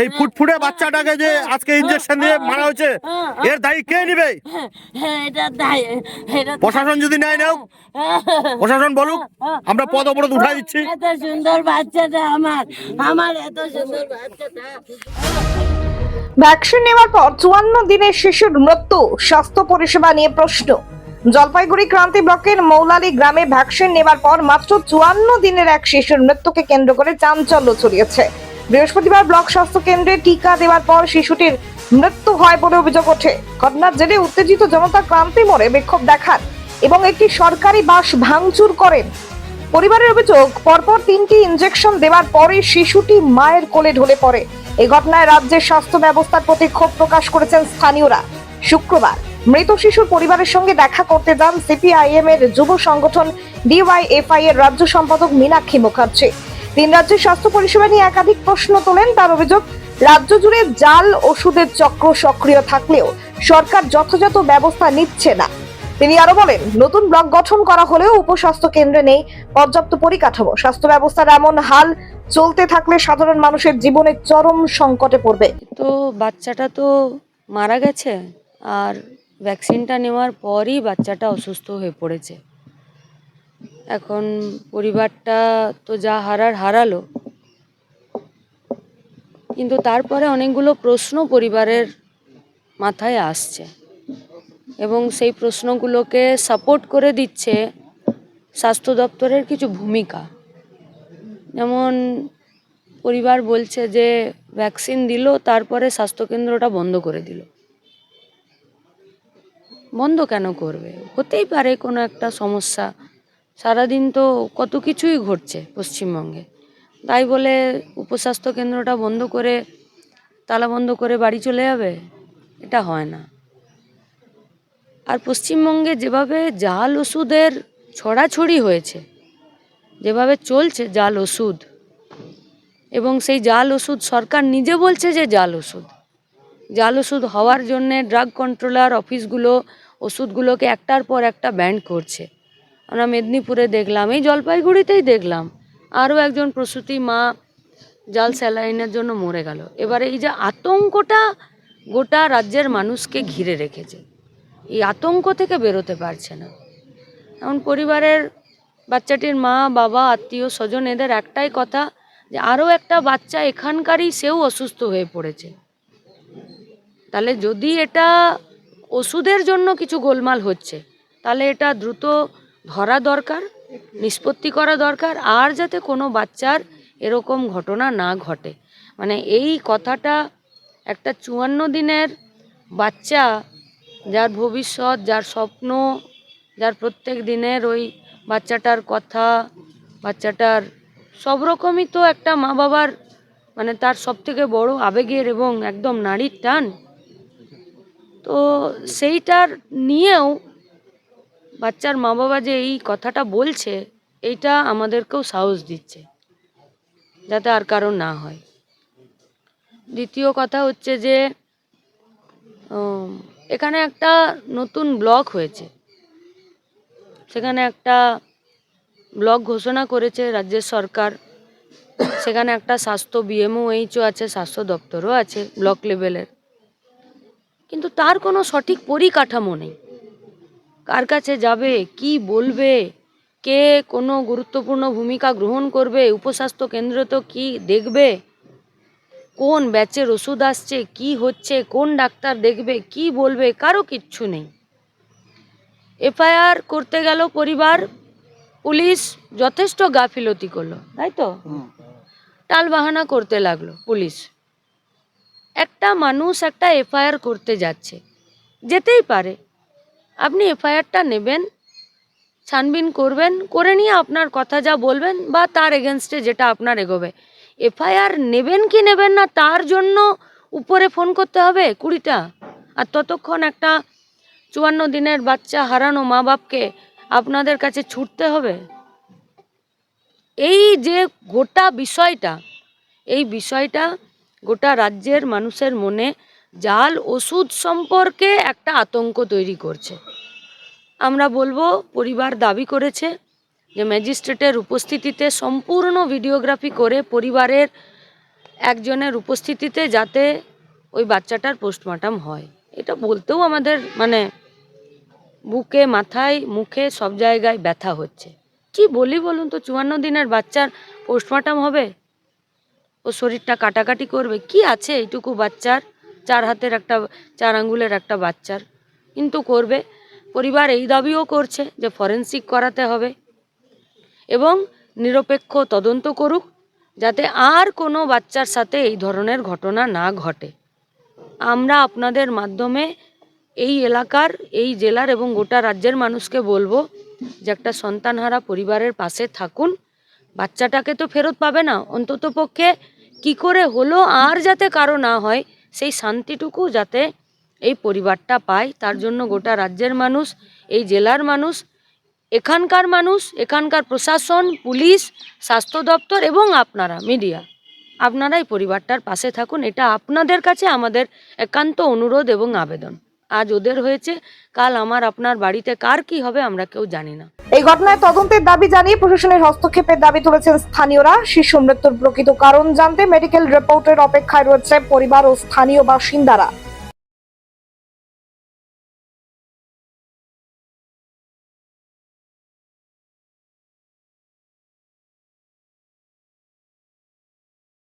এই ফুটফুটে বাচ্চাটাকে যে আজকে ইঞ্জেকশন দিয়ে মারা হয়েছে এর দায়ী কে নিবে? এটা তাই এটা প্রশাসন যদি নেয় নাও প্রশাসন বলুক আমরা পদ অবরোধ উঠাই দিচ্ছি। এত সুন্দর বাচ্চাটা আমার আমার এত সুন্দর বাচ্চাটা। ভ্যাকসিন নেওয়ার পর চুয়ান্ন দিনের শিশুর মৃত্যু স্বাস্থ্য পরিষেবা নিয়ে প্রশ্ন। জলপাইগুড়ি ক্রান্তি ব্লকের মৌলালী গ্রামে ভ্যাকসিন নেওয়ার পর মাত্র চুয়ান্ন দিনের এক শিশুর মৃত্যুকে কেন্দ্র করে চাঞ্চল্য ছড়িয়েছে। বৃহস্পতিবার ব্লক স্বাস্থ্য কেন্দ্রে টিকা দেওয়ার পর শিশুটির মৃত্যু হয় বলে অভিযোগ ওঠে। ঘটনার জেরে উত্তেজিত জনতা ক্রান্তি মোড়ে বিক্ষোভ দেখান এবং একটি সরকারি বাস ভাঙচুর করেন পরিবারের অভিযোগ, পরপর তিনটি ইনজেকশন দেওয়ার পরে শিশুটি মায়ের কোলে ঢলে পড়ে। এই ঘটনায় রাজ্যের স্বাস্থ্য ব্যবস্থার প্রতি ক্ষোভ প্রকাশ করেছেন স্থানীয়রা। শুক্রবার মৃত শিশুর পরিবারের সঙ্গে দেখা করতে যান সিপিআইএম এর যুব সংগঠন ডিওয়াইএফআই এর রাজ্য সম্পাদক মীনাক্ষী মুখার্জি। তিন রাজ্যের স্বাস্থ্য পরিষেবা নিয়ে একাধিক প্রশ্ন তোলেন। তার অভিযোগ, রাজ্য জুড়ে জাল ওষুধের চক্র সক্রিয় থাকলেও সরকার যথাযথ ব্যবস্থা নিচ্ছে না। তিনি আরও বলেন, নতুন ব্লক গঠন করা হলেও উপস্বাস্থ্য কেন্দ্রে নেই পর্যাপ্ত পরিকাঠামো। স্বাস্থ্য ব্যবস্থার এমন হাল চলতে থাকলে সাধারণ মানুষের জীবনে চরম সংকটে পড়বে। তো বাচ্চাটা তো মারা গেছে, আর ভ্যাকসিনটা নেওয়ার পরই বাচ্চাটা অসুস্থ হয়ে পড়েছে। এখন পরিবারটা তো যা হারার হারালো। কিন্তু তারপরে অনেকগুলো প্রশ্ন পরিবারের মাথায় আসছে এবং সেই প্রশ্নগুলোকে সাপোর্ট করে দিচ্ছে স্বাস্থ্য দপ্তরের কিছু ভূমিকা। যেমন পরিবার বলছে যে ভ্যাকসিন দিল, তারপরে স্বাস্থ্যকেন্দ্রটা বন্ধ করে দিল। বন্ধ কেন করবে? হতেই পারে কোনো একটা সমস্যা। সারাদিন তো কত কিছুই ঘটছে পশ্চিমবঙ্গে। তাই বলে উপস্বাস্থ্য কেন্দ্রটা বন্ধ করে, তালা বন্ধ করে বাড়ি চলে যাবে? এটা হয় না। আর পশ্চিমবঙ্গে যেভাবে জাল ওষুধের ছড়াছড়ি হয়েছে, যেভাবে চলছে জাল ওষুধ, এবং সেই জাল ওষুধ সরকার নিজে বলছে যে জাল ওষুধ জাল ওষুধ হওয়ার জন্যে ড্রাগ কন্ট্রোলার অফিসগুলো ওষুধগুলোকে একটার পর একটা ব্যান্ড করছে। আমরা মেদিনীপুরে দেখলাম, এই জলপাইগুড়িতেই দেখলাম। আরও একজন প্রসূতি মা জাল স্যালাইনের জন্য মরে গেল। এবারে এই যে আতঙ্কটা গোটা রাজ্যের মানুষকে ঘিরে রেখেছে। এই আতঙ্ক থেকে বেরোতে পারছে না। এখন পরিবারের বাচ্চাটির মা, বাবা, আত্মীয়, স্বজন এদের একটাই কথা যে আরও একটা বাচ্চা এখানকারই সেও অসুস্থ হয়ে পড়েছে। তাহলে যদি এটা ওষুধের জন্য কিছু গোলমাল হচ্ছে, তাহলে এটা দ্রুত ধরা দরকার, নিষ্পত্তি করা দরকার, আর যাতে কোনো বাচ্চার এরকম ঘটনা না ঘটে। মানে এই কথাটা একটা চুয়ান্ন দিনের বাচ্চা যার ভবিষ্যৎ, যার স্বপ্ন, যার প্রত্যেক দিনের ওই বাচ্চাটার কথা, বাচ্চাটার সব রকমই তো একটা মা বাবার মানে তার সব থেকে বড় আবেগের এবং একদম নারীর টান। তো সেইটার নিয়েও বাচ্চার মা বাবা যে এই কথাটা বলছে, এইটা আমাদেরকেও সাহস দিচ্ছে, যাতে আর কারণ না হয়। দ্বিতীয় কথা হচ্ছে যে এখানে একটা নতুন ব্লক হয়েছে। সেখানে একটা ব্লক ঘোষণা করেছে রাজ্যের সরকার। সেখানে একটা স্বাস্থ্য বিএমওএইচও আছে, স্বাস্থ্য দপ্তরও আছে ব্লক লেভেলের। কিন্তু তার কোনো সঠিক পরিকাঠামো নেই। কার কাছে যাবে? কি বলবে? কে কোনো গুরুত্বপূর্ণ ভূমিকা গ্রহণ করবে? উপস্বাস্থ্য কেন্দ্র তো কি দেখবে? কোন ব্যাচের ওষুধ আসছে? কি হচ্ছে? কোন ডাক্তার দেখবে? কি বলবে? কারও কিচ্ছু নেই। এফআইআর করতে গেল পরিবার পুলিশ যথেষ্ট গাফিলতি করল তাই তো? টালবাহানা করতে লাগল পুলিশ। একটা মানুষ একটা এফআইআর করতে যাচ্ছে যেতেই পারে। আপনি এফআইআরটা নেবেন, ছানবিন করবেন, করে নিয়ে আপনার কথা যা বলবেন বা তার এগেনস্টে যেটা আপনার এগোবে। এফআইআর নেবেন কি নেবেন না তার জন্য উপরে ফোন করতে হবে কুড়িটা। আর ততক্ষণ একটা চুয়ান্ন দিনের বাচ্চা হারানো মা বাপকে আপনাদের কাছে ছুটতে হবে। এই যে গোটা বিষয়টা, এই বিষয়টা গোটা রাজ্যের মানুষের মনে জাল ওষুধ সম্পর্কে একটা আতঙ্ক তৈরি করছে। আমরা বলব, পরিবার দাবি করেছে যে ম্যাজিস্ট্রেটের উপস্থিতিতে সম্পূর্ণ ভিডিওগ্রাফি করে পরিবারের একজনের উপস্থিতিতে যাতে ওই বাচ্চাটার পোস্টমর্টম হয়। এটা বলতেও আমাদের মানে বুকে, মাথায়, মুখে সব জায়গায় ব্যথা হচ্ছে। কি বলি বলুন তো, চুয়ান্ন দিনের বাচ্চার পোস্টমর্টম হবে? ও শরীরটা কাটাকাটি করবে। কি আছে এইটুকু বাচ্চার? চার হাতের একটা, চার আঙ্গুলের একটা বাচ্চার। কিন্তু করবে, পরিবার এই দাবিও করছে যে ফরেন্সিক করাতে হবে। এবং নিরপেক্ষ তদন্ত করুক, যাতে আর কোনো বাচ্চার সাথে এই ধরনের ঘটনা না ঘটে। আমরা আপনাদের মাধ্যমে এই এলাকার, এই জেলার এবং গোটা রাজ্যের মানুষকে বলব যে একটা সন্তানহারা পরিবারের পাশে থাকুন। বাচ্চাটাকে তো ফেরত পাবে না। অন্তত পক্ষে কি করে হলো আর যাতে কারও না হয় সেই শান্তিটুকু যাতে এই পরিবারটা পায়, তার জন্য গোটা রাজ্যের মানুষ, এই জেলার মানুষ, এখানকার মানুষ, এখানকার প্রশাসন, পুলিশ, স্বাস্থ্য দপ্তর এবং আপনারা, মিডিয়া, আপনারা এই পরিবারটার পাশে থাকুন। এটা আপনাদের কাছে আমাদের একান্ত অনুরোধ এবং আবেদন। আজ ওদের হয়েছে, কাল আমার আপনার বাড়িতে কার কি হবে আমরা কেউ জানি না। এই ঘটনায় তদন্তের দাবি জানিয়ে প্রশাসনের হস্তক্ষেপের দাবি তুলেছেন স্থানীয়রা। শিশু মৃত্যুর প্রকৃত কারণ জানতে মেডিকেল রিপোর্টের অপেক্ষায় রয়েছে পরিবার ও স্থানীয় বাসিন্দারা।